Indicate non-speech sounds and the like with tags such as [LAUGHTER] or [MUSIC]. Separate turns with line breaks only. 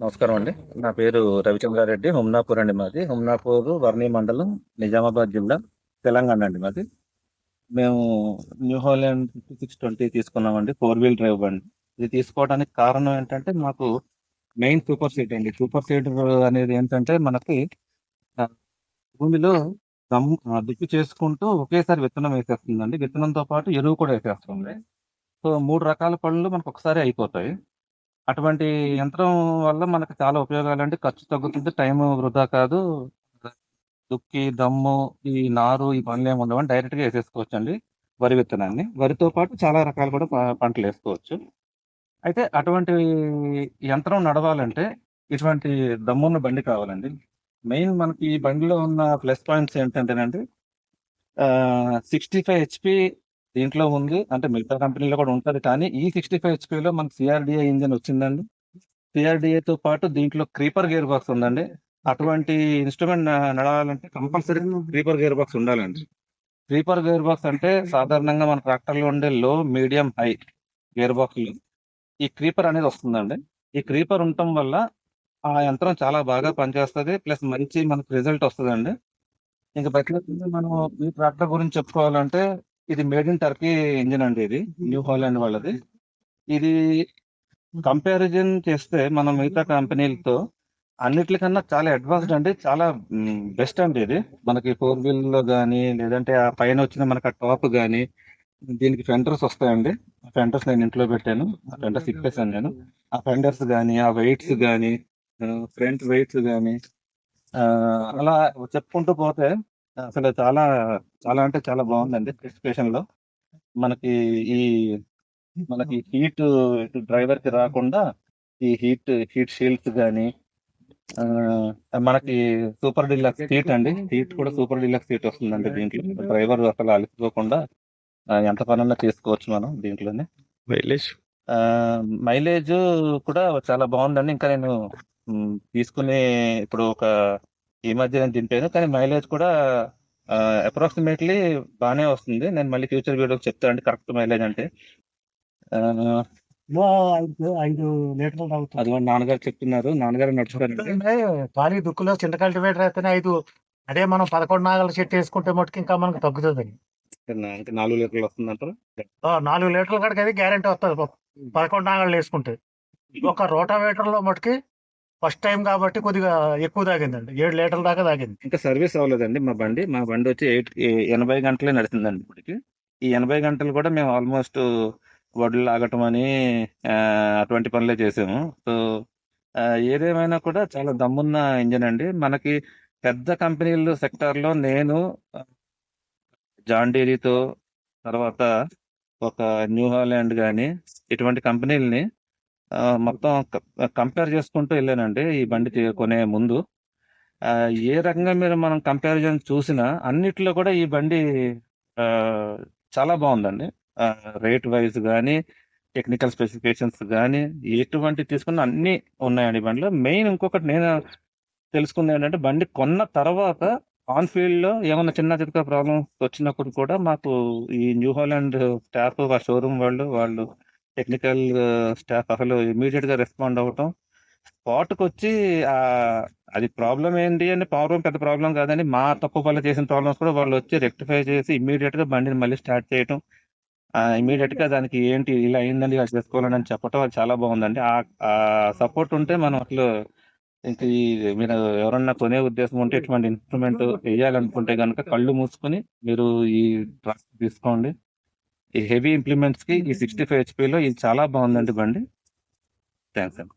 నమస్కారం అండి. నా పేరు రవిచంద్రారెడ్డి హుమ్నాపూర్ అండి మాది. హుమ్నాపూర్ వర్ణి మండలం నిజామాబాద్ జిల్లా తెలంగాణ అండి మాది. మేము New Holland fifty six twenty తీసుకున్నామండి ఫోర్ వీల్ డ్రైవ్ బండి. ఇది తీసుకోవడానికి కారణం ఏంటంటే మాకు మెయిన్ సూపర్ సీట్ అండి. సూపర్ సీట్ అనేది ఏంటంటే మనకి భూమిలో దమ్ దుక్కి చేసుకుంటూ ఒకేసారి విత్తనం వేసేస్తుందండి. విత్తనంతో పాటు ఎరువు కూడా వేసేస్తుంది. సో మూడు రకాల పనులు మనకు ఒకసారి అయిపోతాయి. అటువంటి యంత్రం వల్ల మనకు చాలా ఉపయోగాలు అంటే ఖర్చు తగ్గుతుంది టైం వృధా కాదు. దుక్కి దమ్ము ఈ నారు ఈ పనులు ఏమి ఉండవని డైరెక్ట్గా వేసేసుకోవచ్చు అండి వరి విత్తనాన్ని. వరితో పాటు చాలా రకాలు కూడా ప- పంటలు వేసుకోవచ్చు. అయితే అటువంటి యంత్రం నడవాలంటే ఇటువంటి దమ్మున్న బండి కావాలండి. మెయిన్ మనకి ఈ బండిలో ఉన్న ప్లస్ పాయింట్స్ ఏంటంటేనండి సిక్స్టీ ఫైవ్ హెచ్పి దీంట్లో ఉంది. అంటే మిగతా కంపెనీలో కూడా ఉంటది. కానీ ఈ సిక్స్టీ ఫైవ్ హెచ్పిలో మనకి సిఆర్డిఏ ఇంజిన్ వచ్చిందండి. CRDA తో పాటు దీంట్లో క్రీపర్ గేర్ బాక్స్ ఉందండి. అటువంటి ఇన్స్ట్రుమెంట్ నడవాలంటే కంపల్సరీ క్రీపర్ గేర్ బాక్స్ ఉండాలండి. క్రీపర్ గేర్ బాక్స్ అంటే సాధారణంగా మన ట్రాక్టర్లో ఉండే low medium high gear box ఈ క్రీపర్ అనేది వస్తుందండి. ఈ క్రీపర్ ఉండటం వల్ల ఆ యంత్రం చాలా బాగా పనిచేస్తుంది. ప్లస్ మంచి మనకు రిజల్ట్ వస్తుందండి. ఇంకా ప్రత్యేకంగా మనం ఈ ట్రాక్టర్ గురించి చెప్పుకోవాలంటే ఇది మేడ్ ఇన్ టర్కీ ఇంజిన్ అండి ఇది న్యూ హాలాండ్ వాళ్ళది. ఇది కంపారిజన్ చేస్తే మనం మిగతా కంపెనీలతో అన్నిటికన్నా చాలా అడ్వాన్స్డ్ అండి చాలా బెస్ట్ అండి ఇది. మనకి ఫోర్ వీల్లో కానీ లేదంటే ఆ పైన వచ్చిన మనకి ఆ టాప్ కానీ దీనికి ఫెండర్స్ వస్తాయండి. ఆ ఫెండర్స్ నేను ఇంట్లో పెట్టాను. ఆ ఫెండర్స్ ఇప్పేసాను నేను. ఆ ఫెండర్స్ కానీ ఆ వెయిట్స్ కానీ ఫ్రంట్ వెయిట్స్ కానీ అలా చెప్పుకుంటూ పోతే అసలు చాలా చాలా అంటే చాలా బాగుందండి స్పెసిఫికేషన్లో మనకి ఈ మనకి హీట్ డ్రైవర్కి రాకుండా ఈ హీట్ హీట్ షీల్డ్స్ కానీ మనకి సూపర్ డిలక్స్ సీట్ అండి. సీట్ కూడా సూపర్ డిలక్స్ సీట్ వస్తుందండి దీంట్లో. డ్రైవర్ అసలు అలసిపోకుండా ఎంత పనన్నా చేసుకోవచ్చు మనం దీంట్లోనే.
మైలేజ్
మైలేజ్ కూడా చాలా బాగుందండి. ఇంకా నేను తీసుకుని ఇప్పుడు ఒక ఈ మధ్య నేను దింపాను కానీ మైలేజ్ కూడా అప్రాక్సిమేట్లీ బాగానే వస్తుంది. నేను మళ్ళీ ఫ్యూచర్ వీడియోకి చెప్తానండి కరెక్ట్ మైలేజ్ అంటే.
ఐదు లీటర్లు
అది మా నాన్నగారు చెప్తున్నారు. నాన్నగారు నడుచుకోరండి
ఖాళీ దుక్కులో చిన్న కల్టివేటర్ అయితేనే ఐదు. అదే మనం పదకొండు నాగల చెట్టు వేసుకుంటే మటుకు ఇంకా మనకు తగ్గుతుంది.
నాలుగు లీటర్లు వస్తుందంటారు?
నాలుగు లీటర్ల కాడికి అది గ్యారంటీ వస్తుంది. పదకొండు నాగలు వేసుకుంటే. ఒక రోటావేటర్లో మటుకి ఫస్ట్ టైం కాబట్టి కొద్దిగా ఎక్కువ తాగిందండి. ఏడు లీటర్ల దాకా తాగింది.
ఇంకా సర్వీస్ అవ్వలేదండి మా బండి. మా బండి వచ్చి ఎయిట్ ఎనభై గంటలే నడిచిందండి ఇప్పటికి. ఈ ఎనభై గంటలు కూడా మేము ఆల్మోస్ట్ వడ్లు లాగటం అని అటువంటి పనులే చేసాము. సో ఏదేమైనా కూడా చాలా దమ్మున్న ఇంజన్ అండి. మనకి పెద్ద కంపెనీలు సెక్టార్లో నేను జాండీరీతో తర్వాత ఒక న్యూ హాలాండ్ కానీ ఇటువంటి కంపెనీలని మొత్తం కంపేర్ చేసుకుంటూ వెళ్ళానండి ఈ బండి కొనే ముందు. ఏ రకంగా మీరు మనం కంపారిజన్ చూసినా అన్నిట్లో కూడా ఈ బండి ఆ, చాలా బాగుందండి. రేట్ వైజ్ కానీ టెక్నికల్ స్పెసిఫికేషన్స్ కానీ ఎటువంటి తీసుకున్న అన్ని ఉన్నాయండి బండిలో. మెయిన్ ఇంకొకటి నేను తెలుసుకుంది ఏంటంటే బండి కొన్న తర్వాత ఆన్ ఫీల్డ్లో ఏమైనా చిన్న చిన్న ప్రాబ్లమ్స్ వచ్చినప్పుడు కూడా మాకు ఈ న్యూ హాలాండ్ స్టాఫ్ ఆ షోరూమ్ వాళ్ళు వాళ్ళు టెక్నికల్ స్టాఫ్ అసలు ఇమీడియట్గా రెస్పాండ్ అవ్వటం స్పాట్కి వచ్చి అది ప్రాబ్లం ఏంటి అని ప్రాబ్లం పెద్ద ప్రాబ్లం కాదని మా తప్పు వల్ల చేసిన ప్రాబ్లమ్స్ కూడా వాళ్ళు వచ్చి రెక్టిఫై చేసి ఇమీడియట్గా బండిని మళ్ళీ స్టార్ట్ చేయటం. ఇమీడియట్గా దానికి ఏంటి ఇలా అయిందండి ఇలా చేసుకోవాలని అని చెప్పటం అది చాలా బాగుందండి. ఆ సపోర్ట్ ఉంటే మనం అసలు ఇంక ఈ మీరు ఎవరన్నా కొనే ఉద్దేశం ఉంటే ఇటువంటి ఇన్స్ట్రుమెంట్ [LAUGHS] వేయాలనుకుంటే కనుక కళ్ళు మూసుకొని మీరు ఈ ట్రక్ తీసుకోండి. ఈ హెవీ ఇంప్లిమెంట్స్కి ఈ సిక్స్టీ ఫైవ్ హెచ్పి లో ఇది చాలా బాగుందండి బండి. థ్యాంక్స్ అండి.